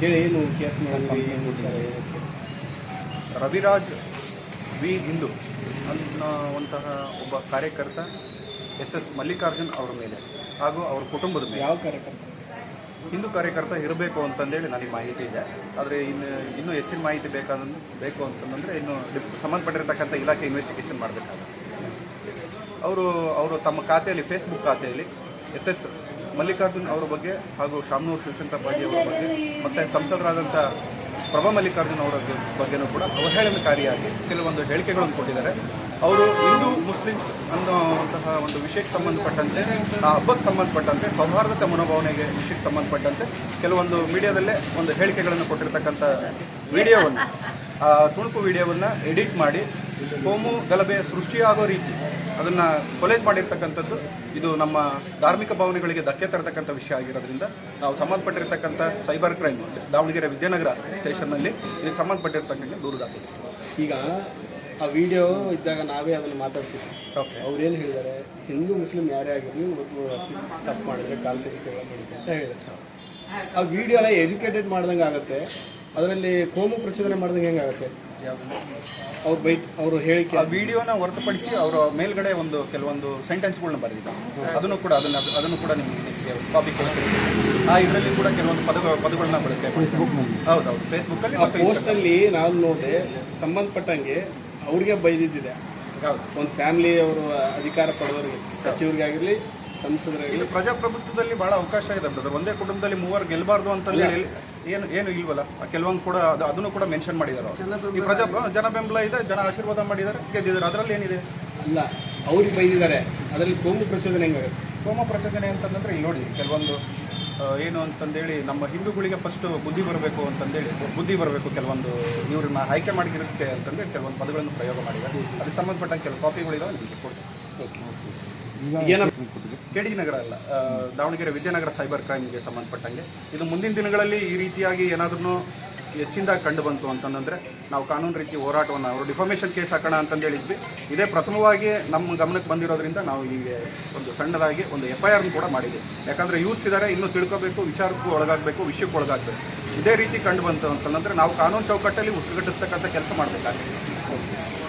ಹೇಳಿ ಏನು case? Raviraj V Hindu ಅನ್ನುವಂತಹ ಒಬ್ಬ ಕಾರ್ಯಕರ್ತ ಎಸ್ ಎಸ್ ಮಲ್ಲಿಕಾರ್ಜುನ್ ಅವರ ಮೇಲೆ ಹಾಗೂ ಅವರ ಕುಟುಂಬದ ಮೇಲೆ. ಯಾವ ಕಾರ್ಯಕರ್ತ? ಹಿಂದೂ ಕಾರ್ಯಕರ್ತ ಇರಬೇಕು ಅಂತಂದೇಳಿ ನನಗೆ ಮಾಹಿತಿ ಇದೆ. ಆದರೆ ಇನ್ನು ಇನ್ನೂ ಹೆಚ್ಚಿನ ಮಾಹಿತಿ ಬೇಕಾದ ಬೇಕು ಅಂತಂದರೆ ಇನ್ನು ಸಂಬಂಧಪಟ್ಟಿರ್ತಕ್ಕಂಥ ಇಲಾಖೆ ಇನ್ವೆಸ್ಟಿಗೇಷನ್ ಮಾಡಬೇಕಾಗುತ್ತೆ. ಅವರು ಅವರು ತಮ್ಮ ಖಾತೆಯಲ್ಲಿ ಫೇಸ್ಬುಕ್ ಖಾತೆಯಲ್ಲಿ ಎಸ್ ಎಸ್ ಮಲ್ಲಿಕಾರ್ಜುನ್ ಅವರ ಬಗ್ಗೆ ಹಾಗೂ ಶಾಮನೂರು ಶಿವಶಂಕರ ಅವರ ಬಗ್ಗೆ, ಮತ್ತು ಸಂಸದರಾದಂಥ ಪ್ರಭಾ ಮಲ್ಲಿಕಾರ್ಜುನ್ ಅವರ ಬಗ್ಗೆ- ಬಗ್ಗೆನೂ ಕೂಡ ಅವಹೇಳನಕಾರಿಯಾಗಿ ಕೆಲವೊಂದು ಹೇಳಿಕೆಗಳನ್ನು ಕೊಟ್ಟಿದ್ದಾರೆ. ಅವರು ಹಿಂದೂ ಮುಸ್ಲಿಮ್ಸ್ ಅನ್ನುವಂತಹ ಒಂದು ವಿಷಯಕ್ಕೆ ಸಂಬಂಧಪಟ್ಟಂತೆ, ಆ ಹಬ್ಬಕ್ಕೆ ಸಂಬಂಧಪಟ್ಟಂತೆ, ಸೌಹಾರ್ದತೆ ಮನೋಭಾವನೆಗೆ ವಿಷಯಕ್ಕೆ ಸಂಬಂಧಪಟ್ಟಂತೆ ಕೆಲವೊಂದು ಮೀಡಿಯಾದಲ್ಲೇ ಒಂದು ಹೇಳಿಕೆಗಳನ್ನು ಕೊಟ್ಟಿರ್ತಕ್ಕಂಥ ವಿಡಿಯೋವನ್ನು, ಆ ತುಣುಕು ವಿಡಿಯೋವನ್ನು ಎಡಿಟ್ ಮಾಡಿ ಕೋಮು ಗಲಭೆ ಸೃಷ್ಟಿಯಾಗೋ ರೀತಿ ಅದನ್ನು ಕೊಲೇಜ್ ಮಾಡಿರ್ತಕ್ಕಂಥದ್ದು ಇದು ನಮ್ಮ ಧಾರ್ಮಿಕ ಭಾವನೆಗಳಿಗೆ ಧಕ್ಕೆ ತರತಕ್ಕಂಥ ವಿಷಯ ಆಗಿರೋದ್ರಿಂದ ನಾವು ಸಂಬಂಧಪಟ್ಟಿರ್ತಕ್ಕಂಥ ಸೈಬರ್ ಕ್ರೈಮ್ ದಾವಣಗೆರೆ ವಿದ್ಯಾನಗರ ಸ್ಟೇಷನ್ನಲ್ಲಿ ಇದಕ್ಕೆ ಸಂಬಂಧಪಟ್ಟಿರ್ತಕ್ಕಂಥ ದೂರು ದಾಖಲಿಸ್ತೀವಿ ಈಗ ಆ ವಿಡಿಯೋ ಇದ್ದಾಗ ನಾವೇ ಅದನ್ನು ಮಾತಾಡ್ತೀವಿ ಓಕೆ. ಅವ್ರೇನು ಹೇಳಿದ್ದಾರೆ ಹಿಂದೂ ಮುಸ್ಲಿಂ ಯಾರೇ ಆಗಿರಲಿ ಒಬ್ಬರು ತಪ್ಪು ಮಾಡಿದ್ರೆ ಕಾಲು ಜಗಳ ಅಂತ ಹೇಳಿದ್ರು. ಆ ವಿಡಿಯೋನ ಎಜುಕೇಟೆಡ್ ಮಾಡ್ದಂಗೆ ಆಗುತ್ತೆ. ಅದರಲ್ಲಿ ಕೋಮು ಪ್ರಚೋದನೆ ಮಾಡ್ದಂಗೆ ಹೆಂಗಾಗುತ್ತೆ? ಅವ್ರು ಬೈಟ್ ಅವರು ಹೇಳಿಕೆ. ಆ ವಿಡಿಯೋನ ಹೊರತುಪಡಿಸಿ ಅವರ ಮೇಲ್ಗಡೆ ಒಂದು ಕೆಲವೊಂದು ಸೆಂಟೆನ್ಸ್ಗಳನ್ನ ಬರೆದಿದ್ದಾರೆ. ಅದನ್ನು ಕೂಡ ಅದನ್ನು ಅದನ್ನು ಕೂಡ ನಿಮಗೆ ಕಾಪಿ ಕೊಡ್ತೀವಿ ಆ ಇದರಲ್ಲಿ ಕೂಡ ಕೆಲವೊಂದು ಪದಗಳು ಪದಗಳನ್ನ ಬಳಕೆ ಹೌದು ಹೌದೌದು ಫೇಸ್ಬುಕ್ಕಲ್ಲಿ ಪೋಸ್ಟಲ್ಲಿ ನಾವು ನೋಡಿದೆ ಸಂಬಂಧಪಟ್ಟಂಗೆ ಅವ್ರಿಗೆ ಬೈದಿದ್ದಿದೆ. ಒಂದು ಫ್ಯಾಮಿಲಿ ಅವರು ಅಧಿಕಾರ ಪಡೆದವರಿಗೆ ಸಚಿವರಿಗಾಗಿರಲಿ ಸಂಸದರಾಗಿರಲಿ. ಪ್ರಜಾಪ್ರಭುತ್ವದಲ್ಲಿ ಬಹಳ ಅವಕಾಶ ಇದೆ ಬ್ರದರ್ ಒಂದೇ ಕುಟುಂಬದಲ್ಲಿ ಮೂವರು ಗೆಲ್ಲಬಾರ್ದು ಅಂತ ಹೇಳಿ ಏನು ಏನು ಇಲ್ವಲ್ಲ. ಕೆಲವೊಂದು ಕೂಡ ಅದು ಅದನ್ನು ಕೂಡ ಮೆನ್ಷನ್ ಮಾಡಿದ್ದಾರೆ ಅವರು. ಈ ಪ್ರಜಾ ಜನ ಬೆಂಬಲ ಇದೆ ಜನ ಆಶೀರ್ವಾದ ಮಾಡಿದ್ದಾರೆ ಗೆದ್ದಿದ್ದಾರೆ. ಅದರಲ್ಲಿ ಏನಿದೆ? ಅಲ್ಲ ಅವ್ರಿಗೆ ಬೈದಿದ್ದಾರೆ. ಅದರಲ್ಲಿ ಕೋಮು ಪ್ರಚೋದನೆ ಹೆಂಗಾಗುತ್ತೆ ಕೋಮ ಪ್ರಚೋದನೆ ಅಂತಂದ್ರೆ ಇಲ್ಲಿ ನೋಡಿ ಕೆಲವೊಂದು ಆ, ಏನು ಅಂತಂದೇಳಿ ನಮ್ಮ ಹಿಂದೂಗಳಿಗೆ ಫಸ್ಟ್ ಬುದ್ಧಿ ಬರಬೇಕು ಅಂತಂದೇಳಿ ಬುದ್ಧಿ ಬರಬೇಕು ಕೆಲವೊಂದು ಇವ್ರನ್ನ ಆಯ್ಕೆ ಮಾಡಿರೋದಕ್ಕೆ ಅಂತಂದ್ರೆ ಕೆಲವೊಂದು ಪದಗಳನ್ನು ಪ್ರಯೋಗ ಮಾಡಿದ್ದಾರೆ. ಅದಕ್ಕೆ ಸಂಬಂಧಪಟ್ಟ ಕೆಲವು ಕಾಪಿಗಳಿದಾವೆ ನಿಮಗೆ ಕೊಡ್ತೀನಿ. ಏನ ಕೆ ಡಿ ನಗರ ಅಲ್ಲ ದಾವಣಗೆರೆ ವಿದ್ಯಾನಗರ ಸೈಬರ್ ಕ್ರೈಮ್ಗೆ ಸಂಬಂಧಪಟ್ಟಂಗೆ. ಇದು ಮುಂದಿನ ದಿನಗಳಲ್ಲಿ ಈ ರೀತಿಯಾಗಿ ಏನಾದ್ರೂ ಹೆಚ್ಚಿಂದ ಕಂಡು ಬಂತು ಅಂತಂದ್ರೆ ನಾವು ಕಾನೂನು ರೀತಿ ಹೋರಾಟವನ್ನು ಅವರು ಡಿಫಾಮೇಷನ್ ಕೇಸ್ ಹಾಕೋಣ ಅಂತಂದು ಹೇಳಿದ್ವಿ. ಇದೇ ಪ್ರಥಮವಾಗಿ ನಮ್ಮ ಗಮನಕ್ಕೆ ಬಂದಿರೋದ್ರಿಂದ ನಾವು ಈ ಒಂದು ಸಣ್ಣದಾಗಿ ಒಂದು ಎಫ್ ಐ ಆರ್ನ ಕೂಡ ಮಾಡಿದ್ವಿ. ಯಾಕಂದರೆ ಯೂತ್ಸ್ ಇದ್ದಾರೆ ಇನ್ನೂ ತಿಳ್ಕೋಬೇಕು ವಿಚಾರಕ್ಕೂ ಒಳಗಾಗಬೇಕು ವಿಷಯಕ್ಕೆ ಒಳಗಾಗಬೇಕು. ಇದೇ ರೀತಿ ಕಂಡು ಬಂತು ಅಂತಂದ್ರೆ ನಾವು ಕಾನೂನು ಚೌಕಟ್ಟಲ್ಲಿ ಉಸಿರುಗಟ್ಟಿಸ್ತಕ್ಕಂಥ ಕೆಲಸ ಮಾಡಬೇಕಾಗ್ತದೆ.